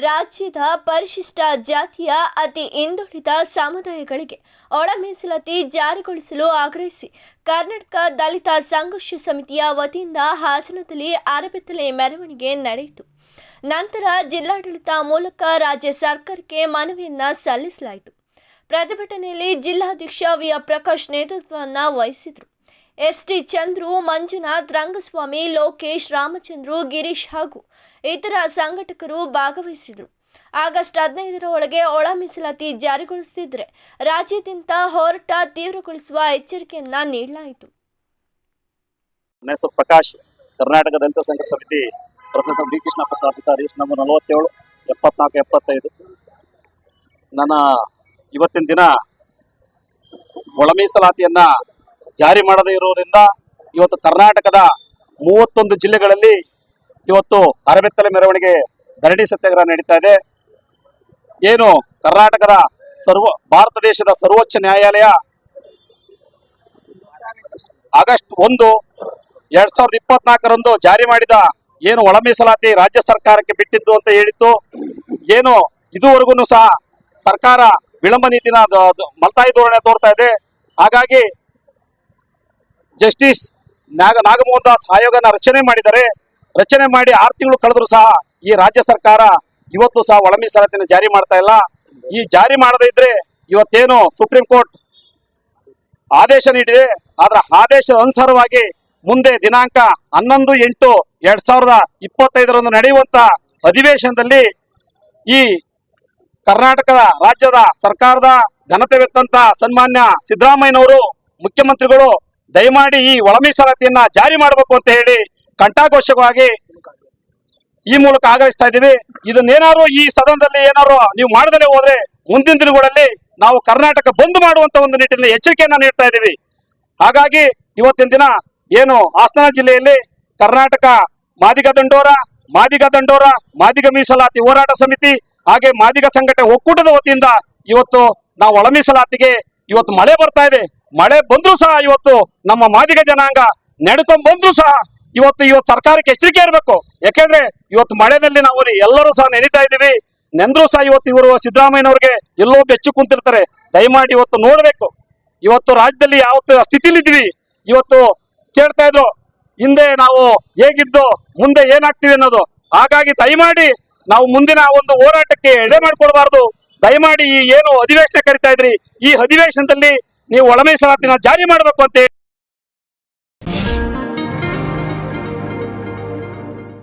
ರಾಜ್ಯದ ಪರಿಶಿಷ್ಟ ಜಾತಿಯ ಅತಿ ಹಿಂದುಳಿದ ಸಮುದಾಯಗಳಿಗೆ ಒಳ ಮೀಸಲಾತಿ ಜಾರಿಗೊಳಿಸಲು ಆಗ್ರಹಿಸಿ ಕರ್ನಾಟಕ ದಲಿತ ಸಂಘರ್ಷ ಸಮಿತಿಯ ವತಿಯಿಂದ ಹಾಸನದಲ್ಲಿ ಅರಬೆತ್ತಲೆ ಮೆರವಣಿಗೆ ನಡೆಯಿತು. ನಂತರ ಜಿಲ್ಲಾಡಳಿತ ಮೂಲಕ ರಾಜ್ಯ ಸರ್ಕಾರಕ್ಕೆ ಮನವಿಯನ್ನ ಸಲ್ಲಿಸಲಾಯಿತು. ಪ್ರತಿಭಟನೆಯಲ್ಲಿ ಜಿಲ್ಲಾಧ್ಯಕ್ಷ ವಿ ಆರ್ ಪ್ರಕಾಶ್ ನೇತೃತ್ವವನ್ನು ವಹಿಸಿದರು. ಎಸ್ಟಿ ಚಂದ್ರು, ಮಂಜುನಾಥ್, ರಂಗಸ್ವಾಮಿ, ಲೋಕೇಶ್, ರಾಮಚಂದ್ರು, ಗಿರೀಶ್ ಹಾಗೂ ಇತರ ಸಂಘಟಕರು ಭಾಗವಹಿಸಿದರು. ಆಗಸ್ಟ್ ಹದಿನೈದರ ಒಳಗೆ ಒಳ ಮೀಸಲಾತಿ ಜಾರಿಗೊಳಿಸದಿದ್ದರೆ ರಾಜ್ಯದಿಂದ ಹೋರಾಟ ತೀವ್ರಗೊಳಿಸುವ ಎಚ್ಚರಿಕೆಯನ್ನ ನೀಡಲಾಯಿತು. ಪ್ರಕಾಶ್. ಕರ್ನಾಟಕ ದಲಿತ ಸಂಘ ಸಮಿತಿ ಪ್ರೊಫೆಸರ್ ಬಿ ಕೃಷ್ಣಪ್ಪ ಸ್ಥಾಪಿತ ಹರೀಶ್ ನಂಬರ್ ನಲವತ್ತೇಳು, ಎಪ್ಪತ್ನಾಲ್ಕು, ಎಪ್ಪತ್ತೈದು. ನನ್ನ ಇವತ್ತಿನ ದಿನ ಒಳ ಮೀಸಲಾತಿಯನ್ನ ಜಾರಿ ಮಾಡದೇ ಇರುವುದರಿಂದ ಇವತ್ತು ಕರ್ನಾಟಕದ ಮೂವತ್ತೊಂದು ಜಿಲ್ಲೆಗಳಲ್ಲಿ ಇವತ್ತು ಅರಬೆತ್ತಲೆ ಮೆರವಣಿಗೆ ಧರಣಿ ಸತ್ಯಾಗ್ರಹ ನಡೀತಾ ಇದೆ. ಏನು ಕರ್ನಾಟಕದ ಸರ್ವ, ಭಾರತ ದೇಶದ ಸರ್ವೋಚ್ಚ ನ್ಯಾಯಾಲಯ ಆಗಸ್ಟ್ ಒಂದು ಎರಡ್ ಸಾವಿರದ ಇಪ್ಪತ್ನಾಲ್ಕರಂದು ಜಾರಿ ಮಾಡಿದ ಏನು ಒಳ ಮೀಸಲಾತಿ ರಾಜ್ಯ ಸರ್ಕಾರಕ್ಕೆ ಬಿಟ್ಟಿದ್ದು ಅಂತ ಹೇಳಿತ್ತು. ಏನು ಇದುವರೆಗೂ ಸಹ ಸರ್ಕಾರ ವಿಳಂಬ ನೀತಿನ ಮಲ್ತಾಯಿ ಧೋರಣೆ ತೋರ್ತಾ ಇದೆ. ಹಾಗಾಗಿ ಜಸ್ಟಿಸ್ ನಾಗ ನಾಗಮೋಹನ್ ದಾಸ್ ಆಯೋಗನ ರಚನೆ ಮಾಡಿದ್ದಾರೆ ರಚನೆ ಮಾಡಿ ಆರು ತಿಂಗಳು ಕಳೆದ್ರು ಸಹ ಈ ರಾಜ್ಯ ಸರ್ಕಾರ ಇವತ್ತು ಸಹ ಒಳ ಮೀಸಲಾತಿನ ಜಾರಿ ಮಾಡ್ತಾ ಇಲ್ಲ. ಈ ಜಾರಿ ಮಾಡದೇ ಇದ್ರೆ ಇವತ್ತೇನು ಸುಪ್ರೀಂ ಕೋರ್ಟ್ ಆದೇಶ ನೀಡಿದೆ. ಅದರ ಆದೇಶದ ಅನುಸಾರವಾಗಿ ಮುಂದೆ ದಿನಾಂಕ ಹನ್ನೊಂದು, ಎಂಟು ಎರಡ್ ಸಾವಿರದ ಇಪ್ಪತ್ತೈದರಂದು ನಡೆಯುವಂತ ಅಧಿವೇಶನದಲ್ಲಿ ಈ ಕರ್ನಾಟಕದ ರಾಜ್ಯದ ಸರ್ಕಾರದ ಘನತೆ ಸನ್ಮಾನ್ಯ ಸಿದ್ದರಾಮಯ್ಯನವರು ಮುಖ್ಯಮಂತ್ರಿಗಳು ದಯಮಾಡಿ ಈ ಒಳ ಮೀಸಲಾತಿಯನ್ನ ಜಾರಿ ಮಾಡಬೇಕು ಅಂತ ಹೇಳಿ ಕಂಠಾಘೋಷವಾಗಿ ಈ ಮೂಲಕ ಆಗ್ರಹಿಸ್ತಾ ಇದ್ದೀವಿ. ಇದನ್ನೇನಾದ್ರು ಈ ಸದನದಲ್ಲಿ ಏನಾದ್ರು ನೀವು ಮಾಡದಲೇ ಹೋದ್ರೆ ಮುಂದಿನ ದಿನಗಳಲ್ಲಿ ನಾವು ಕರ್ನಾಟಕ ಬಂದ್ ಮಾಡುವಂತ ಒಂದು ನಿಟ್ಟಿನಲ್ಲಿ ಎಚ್ಚರಿಕೆಯನ್ನ ನೀಡ್ತಾ ಇದ್ದೀವಿ. ಹಾಗಾಗಿ ಇವತ್ತಿನ ದಿನ ಏನು ಹಾಸನ ಜಿಲ್ಲೆಯಲ್ಲಿ ಕರ್ನಾಟಕ ಮಾದಿಗ ದಂಡೋರ ಮಾದಿಗ ದಂಡೋರ, ಮಾದಿಗ ಮೀಸಲಾತಿ ಹೋರಾಟ ಸಮಿತಿ, ಹಾಗೆ ಮಾದಿಗ ಸಂಘಟನೆ ಒಕ್ಕೂಟದ ವತಿಯಿಂದ ಇವತ್ತು ನಾವು ಒಳ ಮೀಸಲಾತಿಗೆ ಇವತ್ತು ಮಳೆ ಬರ್ತಾ ಇದೆ. ಮಳೆ ಬಂದ್ರೂ ಸಹ ಇವತ್ತು ನಮ್ಮ ಮಾದಿಗ ಜನಾಂಗ ನಡ್ಕೊಂಡ್ ಬಂದ್ರೂ ಸಹ ಇವತ್ತು ಇವತ್ತು ಸರ್ಕಾರಕ್ಕೆ ಎಚ್ಚರಿಕೆ ಇರಬೇಕು. ಯಾಕೆಂದ್ರೆ ಇವತ್ತು ಮಳೆನಲ್ಲಿ ನಾವು ಎಲ್ಲರೂ ಸಹ ನೆನೀತಾ ಇದ್ದೀವಿ. ನೆಂದ್ರು ಸಹ ಇವತ್ತು ಇವರು ಸಿದ್ದರಾಮಯ್ಯನವ್ರಿಗೆ ಎಲ್ಲೋ ಬೆಚ್ಚು ಕುಂತಿರ್ತಾರೆ. ದಯಮಾಡಿ ಇವತ್ತು ನೋಡಬೇಕು. ಇವತ್ತು ರಾಜ್ಯದಲ್ಲಿ ಯಾವತ್ತು ಸ್ಥಿತಿಲಿದ್ವಿ ಇವತ್ತು ಕೇಳ್ತಾ ಇದ್ರು, ಹಿಂದೆ ನಾವು ಹೇಗಿದ್ದು, ಮುಂದೆ ಏನಾಗ್ತೀವಿ ಅನ್ನೋದು. ಹಾಗಾಗಿ ದಯಮಾಡಿ ನಾವು ಮುಂದಿನ ಒಂದು ಹೋರಾಟಕ್ಕೆ ಎಡೆ ಮಾಡ್ಕೊಳ್ಬಾರ್ದು. ದಯಮಾಡಿ ಈ ಏನು ಅಧಿವೇಶನ ಕರಿತಾ ಇದ್ರಿ ಈ ಅಧಿವೇಶನದಲ್ಲಿ ನೀವು ಒಳ ಜಾರಿ ಮಾಡಬೇಕು ಅಂತ